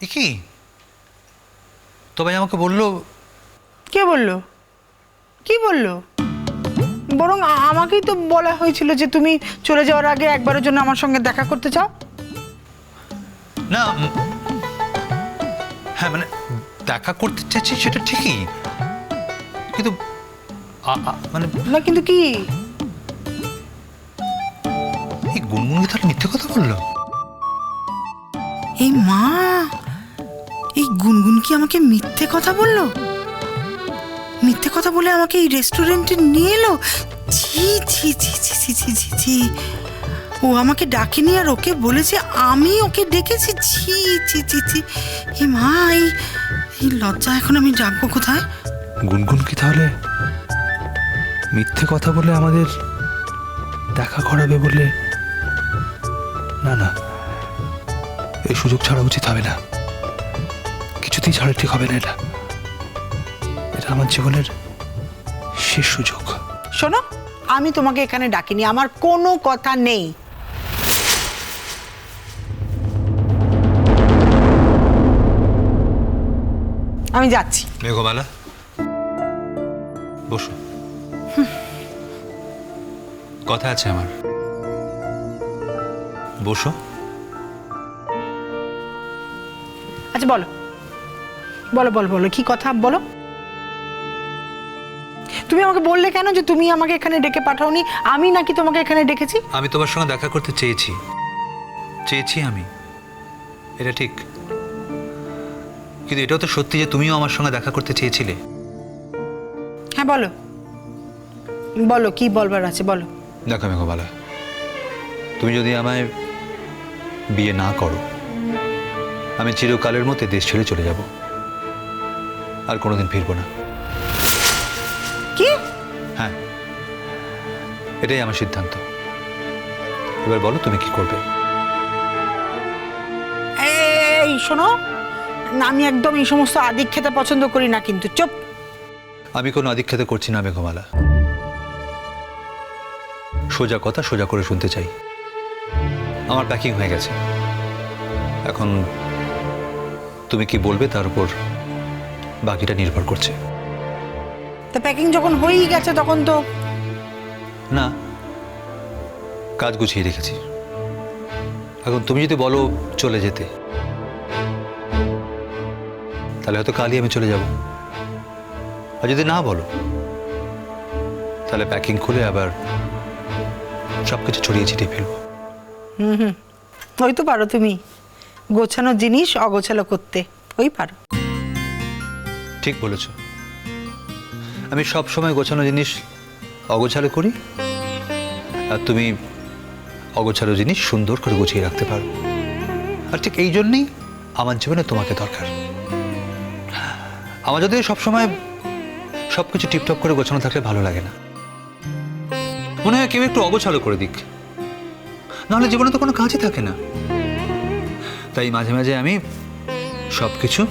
এ কি তবে আমাকে বলল কে বলল? কি বলল? বরং আমাকেই তো বলা হয়েছিল যে তুমি চলে যাওয়ার আগে একবারের জন্য আমার সঙ্গে দেখা করতে চাও। না হ্যাঁ মানে দেখা করতে চাইছি সেটা ঠিকই। কিন্তু মানে না কিন্তু কি? এই গুনগুনকে তাহলে মিথ্যে কথা বলল? এই মা! এই গুনগুন কি আমাকে মিথ্যে কথা বলল? মিথ্যে কথা বলে আমাকে এই রেস্টুরেন্টে নিয়ে এলো? ছি ছি ছি ছি ছি ছি ছি ছি। ও আমাকে ডাকেনি আর ওকে বলেছে আমি ওকে ডেকেছি। ছি ছি ছি ছি। হে মা, এই লজ্জা, এখন আমি ডাকবো কোথায়? গুনগুন কি তাহলে মিথ্যে কথা বলে আমাদের দেখা করাবে বলে? না না, এই সুযোগ ছাড়া উচিত হবে না। কিছুতেই ছাড়া ঠিক হবে না এটা। এটা আমার জীবনের শেষ সুযোগ। শোনো আমি তোমাকে এখানে ডাকিনি আমার কোনো কথা নেই। আমি যাচ্ছি। মেঘমালা বসো। কথা আছে আমার। বসো। আচ্ছা বলো। বলো বলো বলো কি কথা বলো? তুমি আমাকে বললে কেন যে তুমি আমাকে এখানে ডেকে পাঠাওনি? আমি নাকি তোমাকে এখানে ডেকেছি? আমি তোমার সঙ্গে দেখা করতে চেয়েছি। চেয়েছি আমি। এটা ঠিক। কিন্তু এটাও তো সত্যি যে তুমিও আমার সঙ্গে দেখা করতে চেয়েছিলে। হ্যাঁ বলো। বলো কি বলবার আছে বলো। দেখো মেঘমালা তুমি যদি আমায় বিয়ে না করো আমি চিরকালের মধ্যে দেশ ছেড়ে চলে যাব। আর কোনোদিন ফিরবো না। কি? হ্যাঁ। এটাই আমার সিদ্ধান্ত। এবার বলো তুমি কি করবে? এই শোনো না, আমি একদম এই সমস্ত আদিক খেতে পছন্দ করি না কিন্তু চুপ। আমি কোনো আদিক্ষেতা করছি না মেঘমালা। সোজা কথা সোজা করে শুনতে চাই। আমার প্যাকিং হয়ে গেছে। এখন তুমি কি বলবে তার উপর বাকিটা নির্ভর করছে। তা প্যাকিং যখন হয়েই গেছে তখন তো না কাজ গুছিয়ে রেখেছি। এখন তুমি যদি বলো চলে যেতে তাহলে হয়তো কালই আমি চলে যাব। আর যদি না বলো তাহলে প্যাকিং খুলে আবার সব কিছু ছড়িয়ে ছিটিয়ে ফেলব। ওই তো পারো তুমি। গোছানো জিনিস অগোছালো করতে। ওই পারো। ঠিক বলেছ। আমি সব সময় গোছানো জিনিস অগোছালো করি, আর তুমি অগোছালো জিনিস সুন্দর করে গুছিয়ে রাখতে পারো। আর ঠিক এই জন্যেই আমার জীবনে তোমাকে দরকার। আমার যদি সবসময় সব কিছু টিপটপ করে গোছানো থাকলে ভালো লাগে না। মনে হয় কেউ একটু অগোছালো করে দিক। নাহলে জীবনে তো কোনো কাজই থাকে না। তাই মাঝে মাঝে আমি সব কিছু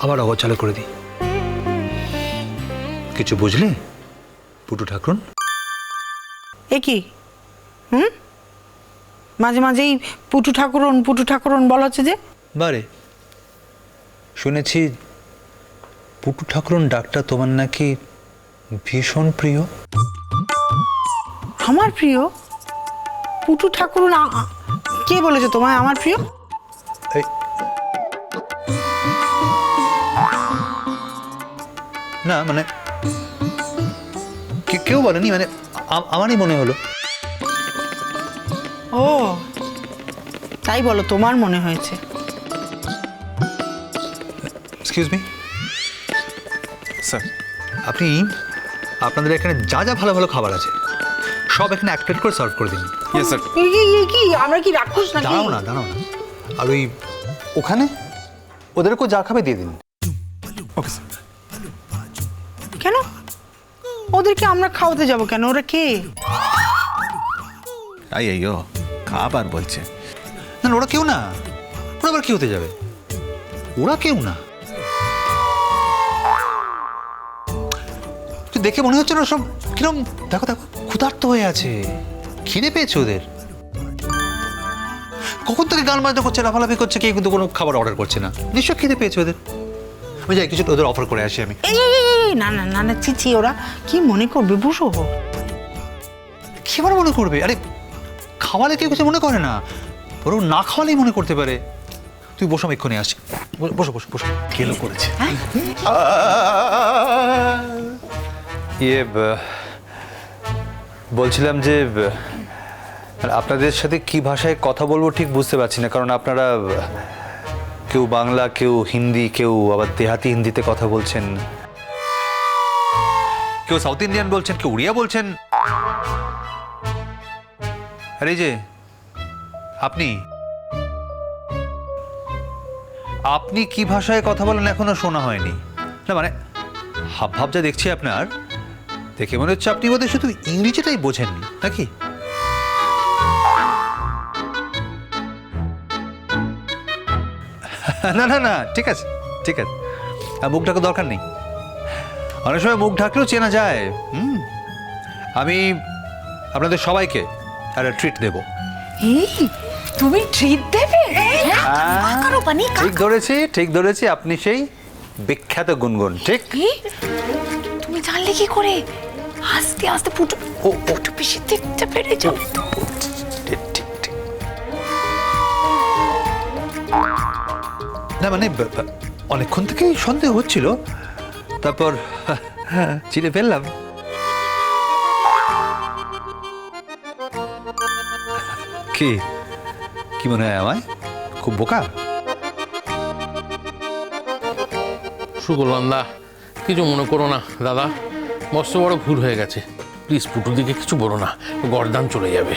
আবার অগোছালো করে দিই। কিছু বুঝলে পুটু ঠাকুরন এ কি? হুম? মাঝে মাঝেই পুটু ঠাকুরন পুটু ঠাকুরন বলা হচ্ছে যে? বারে শুনেছি পুটু ঠাকুরন ডাকটা তোমার নাকি ভীষণ প্রিয়। আমার প্রিয়? পুটু ঠাকুরন কে বলেছে তোমায় আমার প্রিয়? না মানে কেউ বলেনি মানে আমারই মনে হলো। ও তাই বলো তোমার মনে হয়েছে। এক্সকিউজ মি স্যার আপনি আপনাদের এখানে যা যা ভালো ভালো খাবার আছে সব এখানে এক প্লেট করে সার্ভ করে দিন। ইয়েস স্যার কি? আমরা কি রাক্ষস নাকি? দাঁড়াও না দাঁড়াও না। আর ওই ওখানে? ওদেরকেও যা খাবে দিয়ে দিন। ওকে স্যার ওদেরকে আমরা খাওয়াতে যাব কেন? ওরা কে? আই আইও খাবার বলছে। না ওরা কেউ না। ওরা আবার কি হতে যাবে? ওরা কেউ না। দেখে মনে হচ্ছে না সব কিরম দেখো দেখো ক্ষুধার্ত হয়ে আছে। খিদে পেয়েছে ওদের। কখন থেকে গান বাজনা করছে লাফালাফি করছে কেউ কিন্তু কোনো খাবার অর্ডার করছে না। নিশ্চয় খিদে পেয়েছে ওদের। আমি যাই কিছু ওদের অফার করে আসি আমি। এই না না না না ছি ওরা কি মনে করবে? বসো কি আবার মনে করবে? আরে খাওয়ালে কেউ কিছু মনে করে না। বরং না খাওয়ালেই মনে করতে পারে। তুই বসো আমি এক্ষুনি আসি বসো, বসো বসো। কেলো করেছে? ইয়ে বলছিলাম যে আপনাদের সাথে কি ভাষায় কথা বলব ঠিক বুঝতে পারছি না কারণ আপনারা কেউ বাংলা, কেউ হিন্দি, কেউ আবার দেহাতি হিন্দিতে কথা বলছেন। কেউ সাউথ ইন্ডিয়ান বলছেন, কেউ উড়িয়া বলছেন। আরে যে, আপনি? আপনি কি ভাষায় কথা বলেন এখনও শোনা হয়নি? না মানে হাব ভাব যা দেখছি আপনার, দেখে মনে হচ্ছে আপনি বোধহয় শুধু ইংরেজিটাই বোঝেননি, নাকি? না না না ঠিক আছে ঠিক আছে। আর মুখ ঢাকা দরকার নেই। অনেক সময় মুখ ঢাকলেও চেনা যায় হুম? আমি আপনাদের সবাইকে একটা ট্রিট দেব। এই তুমি ট্রিট দেবে? পানি ঠিক ধরেছি ঠিক ধরেছি আপনি সেই বিখ্যাত গুনগুন ঠিক? তুমি জানলে কি করে? আস্তে আস্তে পুটু ও, ও। পুটু পিসি দেখতে পেরে যাবে তো। না মানে অনেকক্ষণ থেকেই সন্দেহ হচ্ছিল। তারপর চিনে ফেললাম। কি? কি মনে হয় আমায়? খুব বোকা? সুগলন্দা কিছু মনে করো না দাদা। মস্ত বড় ভুল হয়ে গেছে। প্লিজ পুটুর দিকে কিছু বলো না। গরদান চলে যাবে।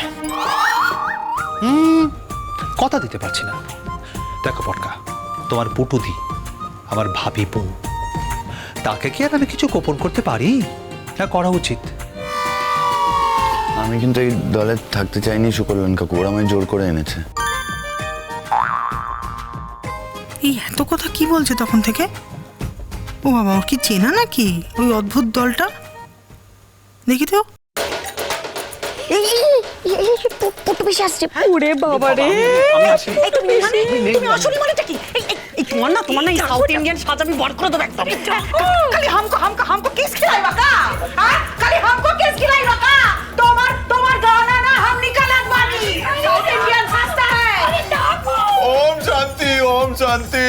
কথা দিতে পারছি না। দেখো পটকা। তোমার পুটুদি আমার ভাবি বউ তাকে কি আর আমি কিছু গোপন করতে পারি না করা উচিত আমি কিন্তু এই দলে থাকতে চাইনি সুকল্যাণ কাকু ওরা আমায় জোর করে এনেছে এই এত কথা কি বলছে তখন থেকে ও বাবা ওর কি চেনা নাকি ওই অদ্ভুত দলটা দেখি তো ওরে বাবা রে তুমি মানে আসলে মানেটা কি তোমার না তোমার না সাউথ ইন্ডিয়ান সাজ আমি বড় করে দেবো একদম। খালি হামকো হামকো হামকো বাকা। খালি হামকো বাকা। তোমার তোমার গানা না হাম সাউথ ইন্ডিয়ান ওম শান্তি ওম শান্তি।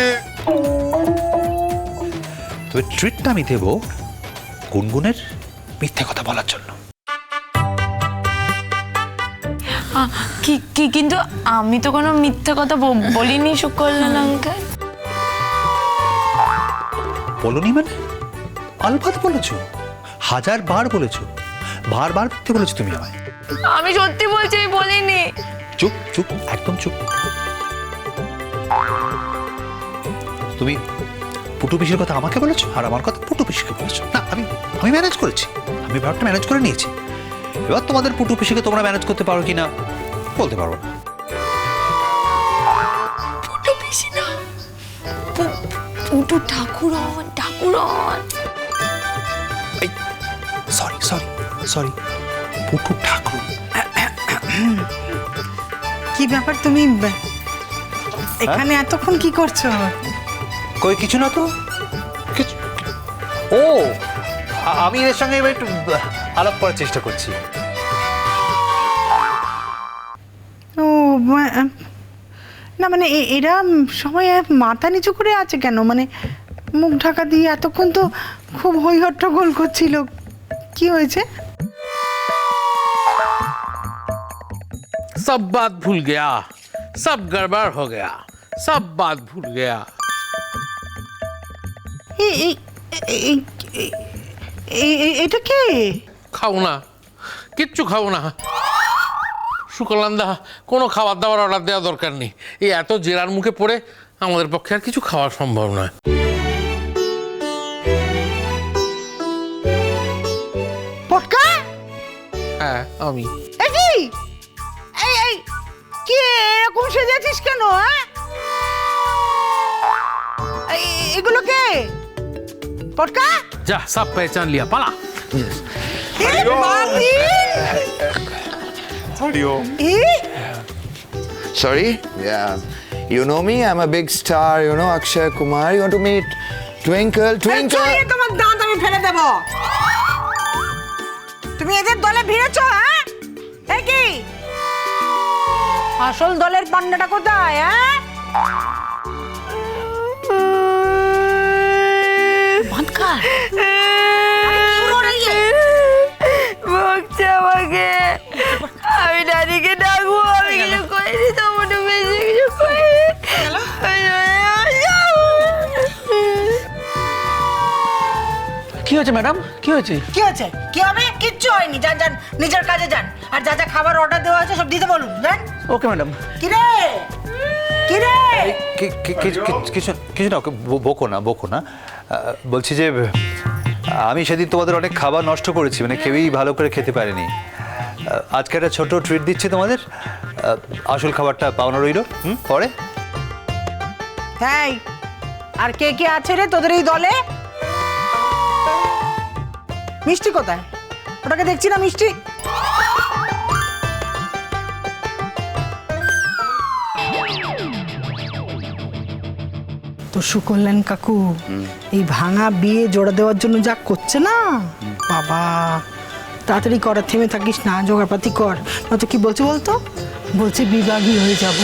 তো ট্রিটটা আমি দেব গুনগুনের মিথ্যে কথা বলার জন্য। কি কিন্তু আমি তো কোনো মিথ্যে কথা বলিনি শুকল্যাণ আঙ্কেল বলনি মানে? আলবাত বলেছ? হাজার বার বলেছ। বারবার মিথ্যে বলেছ তুমি আমায়। আমি সত্যি বলছি আমি বলিনি। চুপ চুপ একদম চুপ। তুমি পুটু পিসির কথা আমাকে বলেছ আর আমার কথা পুটু পিসিকে বলেছ। না আমি আমি ম্যানেজ করেছি। আমি ব্যাপারটা ম্যানেজ করে নিয়েছি। এবার তোমাদের পুটু পিসিকে তোমরা ম্যানেজ করতে পারো কিনা বলতে পারব না। পুটু ঠাকুরন ঠাকুরন। Sorry sorry sorry Putu Thakur. কি ব্যাপার তুমি? এখানে এতক্ষণ কি করছ? কই কিছু না তো? কিছু ও আমি এর সঙ্গে এবার একটু আলাপ করার চেষ্টা করছি। ও বা- না মানে এরা সবাই মাথা নিচু করে আছে কেন? মানে মুখ ঢাকা দিয়ে এতক্ষণ তো খুব হৈহট্টগোল করছিল। কি হয়েছে? সব বাদ ভুল গয়া। সব গড়বার হো গেয়া। সব বাত ভুল গয়া। এটা কে? খাও না। কিচ্ছু খাও না। সুকলান্দা কোনো খাবার দাবার অর্ডার দেওয়া দরকার নেই। এই এত জেরার মুখে পড়ে আমাদের পক্ষে আর কিছু খাওয়া সম্ভব নয়। পটকা? হ্যাঁ আমি। এই কি? এই এই কি এরকম সেজেছিস কেন হ্যাঁ? এই- এগুলো কে? পটকা? যা সব পহচান লিয়া পালা। বাপরে! এই Sorry? Yeah. You know me, I'm a big star, you know, Akshay Kumar. You want to meet Twinkle, Twinkle? চড়িয়ে তোমার দাঁত আমি ফেলে দেব তুমি এদের দলে ভিড়েছ হ্যাঁ এ কি আসল দলের পান্ডাটা কোথায় হ্যাঁ বাঁধকার বকছে আমাকে আমি দাদিকে ডাকবো আমি কিছু করিনি তো মনে বেশি কিছু কি হয়েছে ম্যাডাম? কি হয়েছে? কি হয়েছে? কি হবে? কিচ্ছু হয়নি। যান যান নিজের কাজে যান। আর যা যা খাবার অর্ডার দেওয়া আছে সব দিতে বলুন। যান। Okay madam. কি- কি- কি- কি- কিছু কিছু না ওকে ব- বকো না বকো না। বলছি যে আমি সেদিন তোমাদের অনেক খাবার নষ্ট করেছি মানে কেউই ভালো করে খেতে পারেনি। আজকে একটা ছোট ট্রিট দিচ্ছি তোমাদের। আসল খাবারটা পাওনা রইল। হুম পরে। হ্যাঁ আর কে কে আছে রে তোদের এই দলে? মিষ্টি কোথায়? ওটাকে দেখছি না মিষ্টি। তো সুকল্যাণ কাকু এই ভাঙা বিয়ে জোড়া দেওয়ার জন্য যা করছে না? বাবা। তাড়াতাড়ি করার থেমে থাকিস না, জোগাড়পাতি কর। নয়তো কি বলছে বলতো? বলছে বিভাগী হয়ে যাব।